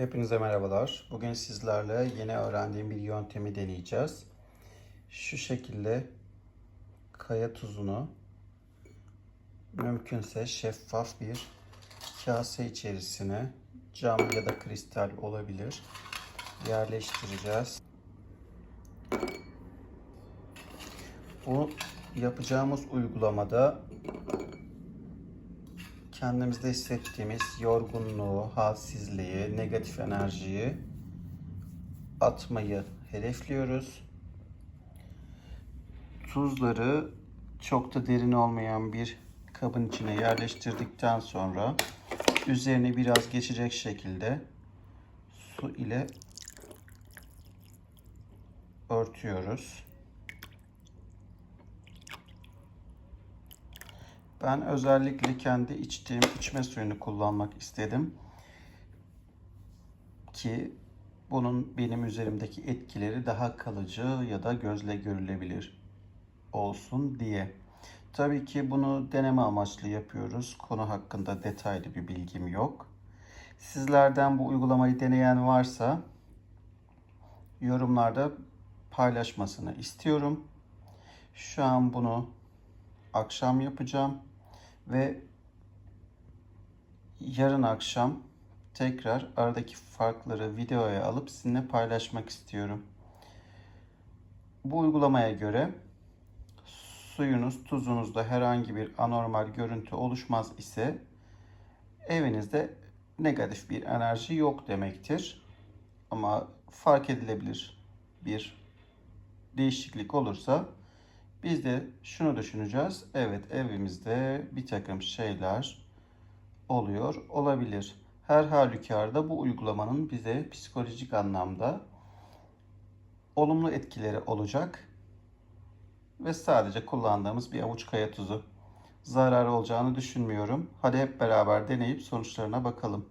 Hepinize merhabalar. Bugün sizlerle yeni öğrendiğim bir yöntemi deneyeceğiz. Şu şekilde kaya tuzunu mümkünse şeffaf bir kase içerisine cam ya da kristal olabilir yerleştireceğiz. Bu yapacağımız uygulamada kendimizde hissettiğimiz yorgunluğu, halsizliği, negatif enerjiyi atmayı hedefliyoruz. Tuzları çok da derin olmayan bir kabın içine yerleştirdikten sonra üzerine biraz geçecek şekilde su ile örtüyoruz. Ben özellikle kendi içtiğim içme suyunu kullanmak istedim. Ki bunun benim üzerimdeki etkileri daha kalıcı ya da gözle görülebilir olsun diye. Tabii ki bunu deneme amaçlı yapıyoruz. Konu hakkında detaylı bir bilgim yok. Sizlerden bu uygulamayı deneyen varsa yorumlarda paylaşmasını istiyorum. Şu an bunu akşam yapacağım ve yarın akşam tekrar aradaki farkları videoya alıp sizinle paylaşmak istiyorum. Bu uygulamaya göre suyunuz, tuzunuzda herhangi bir anormal görüntü oluşmaz ise evinizde negatif bir enerji yok demektir. Ama fark edilebilir bir değişiklik olursa biz de şunu düşüneceğiz. Evet evimizde bir takım şeyler oluyor olabilir. Her halükarda bu uygulamanın bize psikolojik anlamda olumlu etkileri olacak. Ve sadece kullandığımız bir avuç kaya tuzu. Zararı olacağını düşünmüyorum. Hadi hep beraber deneyip sonuçlarına bakalım.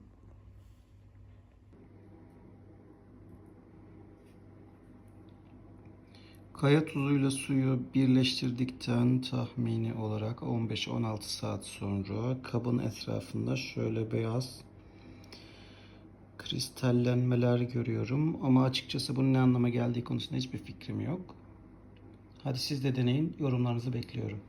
Kaya tuzuyla suyu birleştirdikten tahmini olarak 15-16 saat sonra kabın etrafında şöyle beyaz kristallenmeler görüyorum. Ama açıkçası bunun ne anlama geldiği konusunda hiçbir fikrim yok. Hadi siz de deneyin. Yorumlarınızı bekliyorum.